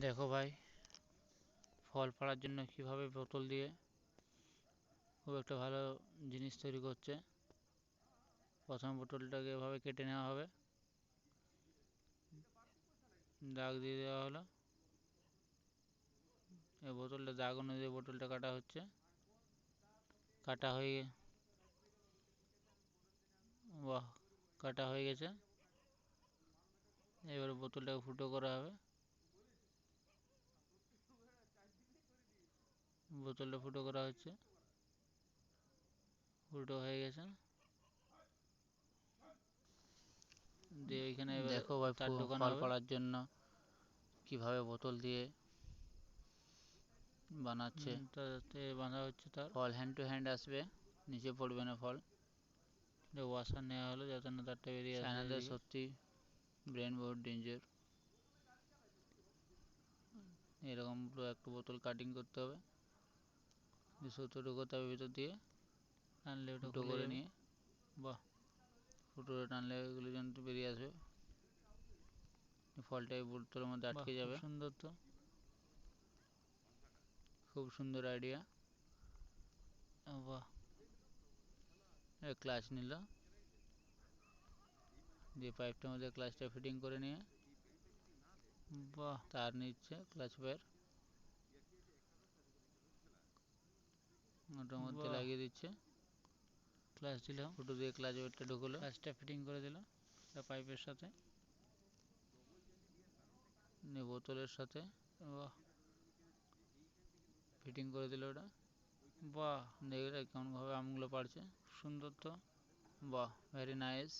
দেখো ভাই, ফল পাড়ার জন্য কীভাবে বোতল দিয়ে খুব একটা ভালো জিনিস তৈরি করছে। প্রথম বোতলটাকে এভাবে কেটে নেওয়া হবে। দাগ দিয়ে দেওয়া হলো। এই বোতলটা দাগ অনুযায়ী বোতলটা কাটা হচ্ছে। কাটা হয়ে বাহ, কাটা হয়ে গেছে। এবারে বোতলটাকে ফুটো করা হবে। বোতলটা ফুটো করা হচ্ছে। ফুটো হয়ে গেছে। দিয়ে এখানে দেখো ভাই তার দোকান করার জন্য কীভাবে বোতল দিয়ে বানাচ্ছে। তাতে বাঁধা হচ্ছে তার। ফল হ্যান্ড টু হ্যান্ড আসবে নিচে পড়বে না ফল। ওয়াশার নেওয়া হলো যাতে না তারটা বেরিয়ে আসে সত্যি ব্রেন বহুত ডেঞ্জার এরকম পুরো একটা বোতল কাটিং করতে হবে। ভিতর দিয়ে টানলে ওটা করে নিয়ে। বাহ ফুটো টানলে যেন বেরিয়ে আসবে। ফলটা এই বোতলের মধ্যে আটকে যাবে। সুন্দর তো। খুব সুন্দর আইডিয়া বাহ। ক্লাচ নিল। দিয়ে পাইপটার মধ্যে ক্লাচটা ফিটিং করে নিয়ে। বাহ। তার নিচ্ছে ক্লাচ পায়ের ওটার মধ্যে লাগিয়ে দিচ্ছে। ক্লাচ দিলাম। ফুটো দিয়ে ক্লাচ ওয়েটটা ঢুকলো। ক্লাচটা ফিটিং করে দিল পাইপের সাথে। বোতলের সাথে। বাহ। ফিটিং করে দিল ওটা। বাহ। দেখলে কেমনভাবে আমগুলো পাড়ছে। সুন্দর তো। বাহ ভেরি নাইস